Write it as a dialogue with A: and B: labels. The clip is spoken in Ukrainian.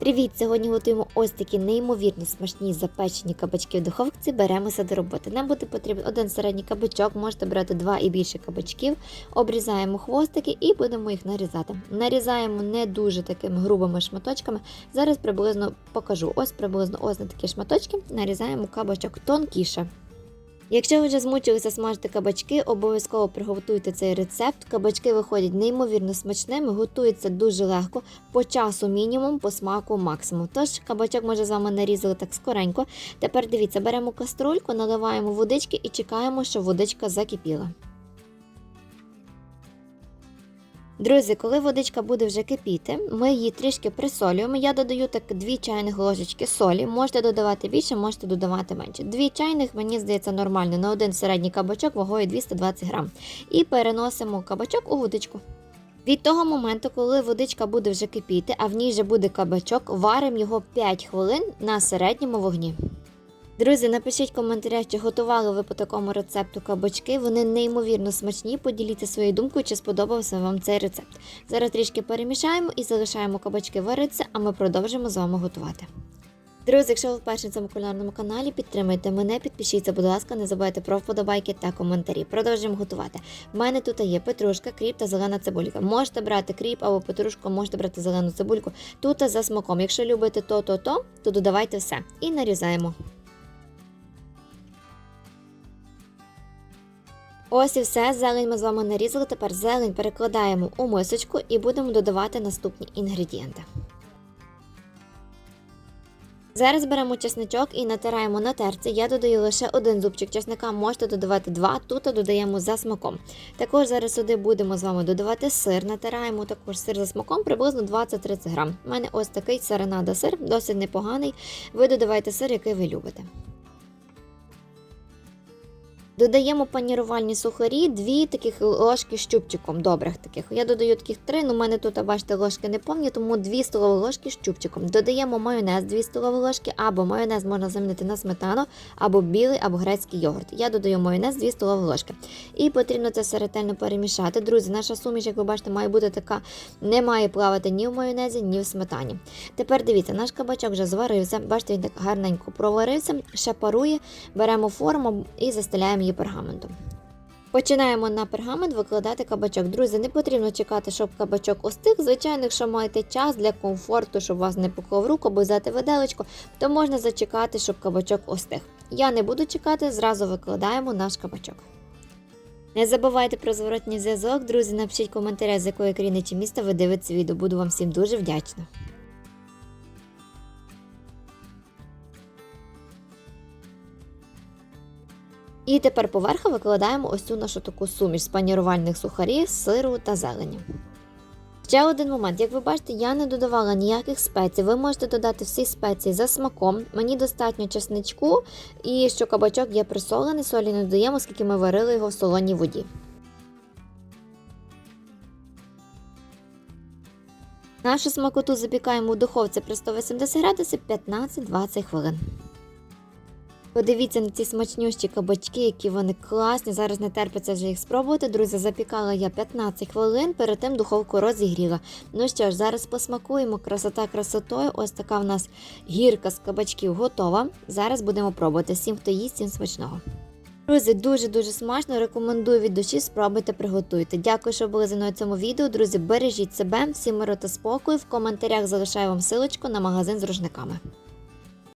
A: Привіт! Сьогодні готуємо ось такі неймовірно смачні запечені кабачки в духовці. Беремося до роботи. Нам буде потрібен один середній кабачок, можете брати два і більше кабачків. Обрізаємо хвостики і будемо їх нарізати. Нарізаємо не дуже такими грубими шматочками. Зараз приблизно покажу. Ось приблизно ось на такі шматочки. Нарізаємо кабачок тонкіше. Якщо ви вже змучилися смажити кабачки, обов'язково приготуйте цей рецепт. Кабачки виходять неймовірно смачними, готуються дуже легко, по часу мінімум, по смаку максимум. Тож кабачок може з вами нарізали так скоренько. Тепер дивіться, беремо каструльку, наливаємо водички і чекаємо, щоб водичка закипіла. Друзі, коли водичка буде вже кипіти, ми її трішки присолюємо. Я додаю так 2 чайних ложечки солі. Можете додавати більше, можете додавати менше. 2 чайних, мені здається, нормально на один середній кабачок вагою 220 грам. І переносимо кабачок у водичку. Від того моменту, коли водичка буде вже кипіти, а в ній вже буде кабачок, варимо його 5 хвилин на середньому вогні. Друзі, напишіть в коментарях, чи готували ви по такому рецепту кабачки. Вони неймовірно смачні. Поділіться своєю думкою, чи сподобався вам цей рецепт. Зараз трішки перемішаємо і залишаємо кабачки варитися, а ми продовжимо з вами готувати. Друзі, якщо ви вперше на цьому кулінарному каналі, підтримайте мене, підпишіться, будь ласка, не забувайте про вподобайки та коментарі. Продовжуємо готувати. У мене тут є петрушка, кріп та зелена цибулька. Можете брати кріп або петрушку, можете брати зелену цибульку. Тут за смаком. Якщо любите то, то, то, то додавайте все і нарізаємо. Ось і все. Зелень ми з вами нарізали. Тепер зелень перекладаємо у мисочку і будемо додавати наступні інгредієнти. Зараз беремо чесничок і натираємо на терці. Я додаю лише один зубчик чесника, можете додавати два, тут додаємо за смаком. Також зараз сюди будемо з вами додавати сир. Натираємо також сир за смаком приблизно 20-30 грам. У мене ось такий саренада сир, досить непоганий. Ви додавайте сир, який ви любите. Додаємо панірувальні сухарі, дві таких ложки з чубчиком, добрих таких. Я додаю таких три, ну в мене тут, бачите, ложки не повні, тому дві столові ложки з чубчиком. Додаємо майонез, дві столові ложки, або майонез можна замінити на сметану, або білий, або грецький йогурт. Я додаю майонез, дві столові ложки. І потрібно це все ретельно перемішати. Друзі, наша суміш, як ви бачите, має бути така, не має плавати ні в майонезі, ні в сметані. Тепер дивіться, наш кабачок вже зварився, бачите, він так гарненько проварився, ще парує, беремо форму і застеляємо її пергаментом. Починаємо на пергамент викладати кабачок. Друзі, не потрібно чекати, щоб кабачок остиг. Звичайно, якщо маєте час для комфорту, щоб вас не пекло в руку, або взяти виделечко, то можна зачекати, щоб кабачок остиг. Я не буду чекати, зразу викладаємо наш кабачок. Не забувайте про зворотній зв'язок, друзі, напишіть коментарі, з якої країни чи міста ви дивитесь відео. Буду вам всім дуже вдячна. І тепер поверху викладаємо ось цю нашу таку суміш з панірувальних сухарів, сиру та зелені. Ще один момент, як ви бачите, я не додавала ніяких спецій. Ви можете додати всі спеції за смаком. Мені достатньо чесничку і що кабачок є присолений, солі не додаємо, оскільки ми варили його в солоній воді. Нашу смакоту запікаємо у духовці при 180 градусів 15-20 хвилин. Подивіться на ці смачнющі кабачки, які вони класні. Зараз не терпиться вже їх спробувати. Друзі, запікала я 15 хвилин, перед тим духовку розігріла. Ну що ж, зараз посмакуємо. Красота красотою. Ось така в нас гірка з кабачків готова. Зараз будемо пробувати. Всім, хто їсть, всім смачного. Друзі, дуже-дуже смачно. Рекомендую від душі, спробуйте, приготуйте. Дякую, що були зі мною в цьому відео. Друзі, бережіть себе, всім миру та спокою. В коментарях залишаю вам силочку на магазин з рушниками.